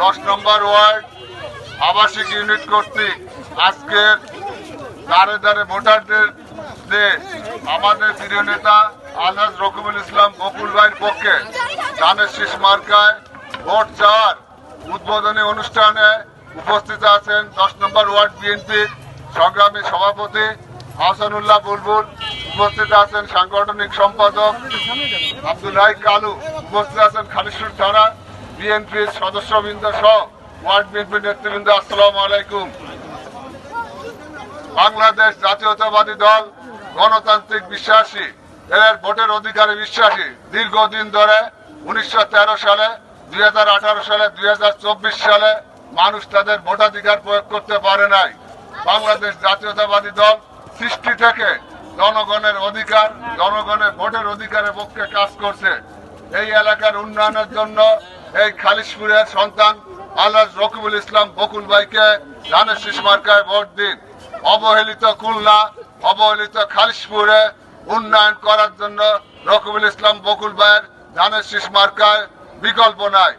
দশ নম্বর ওয়ার্ড আবাসিক ইউনিট কর্তৃক আজকের দাঁড়ে দাঁড়ে ভোটারদের আমাদের প্রিয় নেতা আলহাজ রকিবুল ইসলাম বকুল ভাইয়ের পক্ষে ধানের শীষ মার্কায় ভোট চাওয়ার উদ্বোধনী অনুষ্ঠানে উপস্থিত আছেন দশ নম্বর ওয়ার্ড বিএনপি সংগ্রামী সভাপতি হাসানুল্লাহ বুলবুল, উপস্থিত আছেন সাংগঠনিক সম্পাদক আব্দুল রাই কালু, উপস্থিত আছেন খালিশুর থানা বিএনপির সদস্যবৃন্দ সহ ওয়ার্ড বিএনপির নেতৃবৃন্দ, আসসালামু আলাইকুম। বাংলাদেশ জাতীয়তাবাদী দল গণতান্ত্রিক বিশ্বাসী এর ভোটের অধিকারে বিশ্বাসী দীর্ঘদিন ধরে উনিশশো তেরো সালে, দুই হাজার আঠারো সালে, দুই হাজার চব্বিশ সালে মানুষ তাদের ভোটাধিকার প্রয়োগ করতে পারে নাই। বাংলাদেশ জাতীয়তাবাদী দল সৃষ্টি থেকে জনগণের অধিকার, জনগণের ভোটের অধিকারের পক্ষে কাজ করছে। এই এলাকার উন্নয়নের জন্য এই খালিশপুরের সন্তান আল্লাহ রকিবুল ইসলাম বকুল ভাইকে ধানের শীষ মার্কায় ভোট দিন। অবহেলিত খুলনা, অবহেলিত খালিশপুরে উন্নয়ন করার জন্য রকিবুল ইসলাম বকুল ভাইয়ের ধানের শীষ মার্কায় বিকল্প নাই।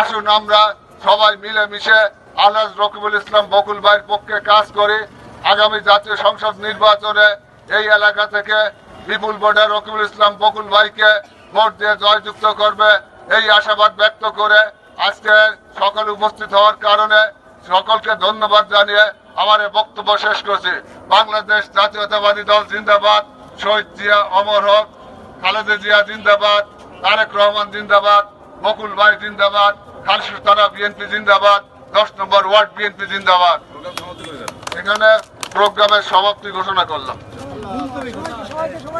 আসুন আমরা সবাই মিলেমিশে আল্লাহ রকিবুল ইসলাম বকুল ভাইয়ের পক্ষে কাজ করি। আগামী জাতীয় সংসদ নির্বাচনে এই এলাকা থেকে বিপুল ভোটে রকিবুল ইসলাম বকুল ভাইকে ভোট দিয়ে জয়যুক্ত করবে এই আশাবাদ ব্যক্ত করে আজকে সকল উপস্থিত হওয়ার কারণে সকলকে ধন্যবাদ জানিয়ে আমার বক্তব্য শেষ করছি। বাংলাদেশ জাতীয়তাবাদী দল জিন্দাবাদ, শহীদ জিয়া অমর হক, খালেদা জিয়া জিন্দাবাদ, তারেক রহমান জিন্দাবাদ, বকুল ভাই জিন্দাবাদ খালসুর থানা বিএনপি জিন্দাবাদ, দশ নম্বর ওয়ার্ড বিএনপি জিন্দাবাদ। এখানে প্রোগ্রামের সমাপ্তি ঘোষণা করলাম।